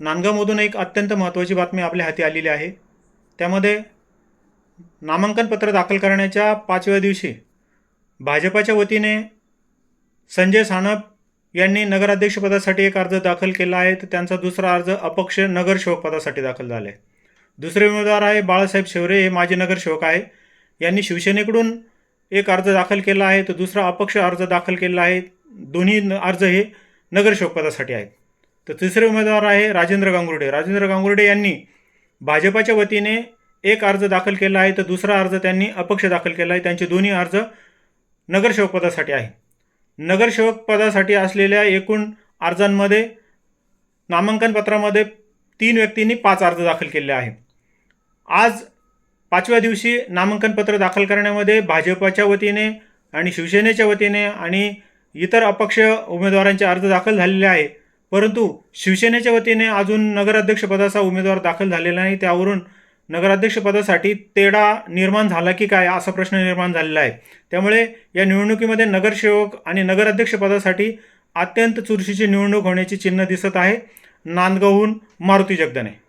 नांदगावमधून एक अत्यंत महत्त्वाची बातमी आपल्या हाती आलेली आहे. त्यामध्ये नामांकन पत्र दाखल करण्याच्या पाचव्या दिवशी भाजपाच्या वतीने संजय सानप यांनी नगराध्यक्षपदासाठी एक अर्ज दाखल केला आहे. तर त्यांचा दुसरा अर्ज अपक्ष नगरसेवकपदासाठी दाखल झाला आहे. दुसरे उमेदवार आहे बाळासाहेब शेवरे. हे माजी नगरसेवक आहे. यांनी शिवसेनेकडून एक अर्ज दाखल केला आहे. तर दुसरा अपक्ष अर्ज दाखल केला आहे. दोन्ही अर्ज हे नगरसेवकपदासाठी आहेत. तर तिसरे उमेदवार आहे राजेंद्र गांगुर्डे. राजेंद्र गांगुर्डे यांनी भाजपाच्या वतीने एक अर्ज दाखल केला आहे तर दुसरा अर्ज त्यांनी अपक्ष दाखल केला आहे. त्यांचे दोन्ही अर्ज नगरसेवक पदासाठी आहे. नगरसेवक पदासाठी असलेल्या एकूण अर्जांमध्ये नामांकनपत्रामध्ये तीन व्यक्तींनी पाच अर्ज दाखल केले आहे आज पाचव्या दिवशी नामांकनपत्र दाखल करण्यामध्ये भाजपाच्या वतीने आणि शिवसेनेच्या वतीने आणि इतर अपक्ष उमेदवारांचे अर्ज दाखल झालेले आहे परंतु शिवसेनेच्या वतीने अजून नगराध्यक्षपदाचा उमेदवार दाखल झालेला नाही. त्यावरून नगराध्यक्षपदासाठी तेढा निर्माण झाला की काय असा प्रश्न निर्माण झालेला आहे. त्यामुळे या निवडणुकीमध्ये नगरसेवक आणि नगराध्यक्षपदासाठी अत्यंत चुरशीची निवडणूक होण्याची चिन्ह दिसत आहे. नांदगावहून मारुती जगदने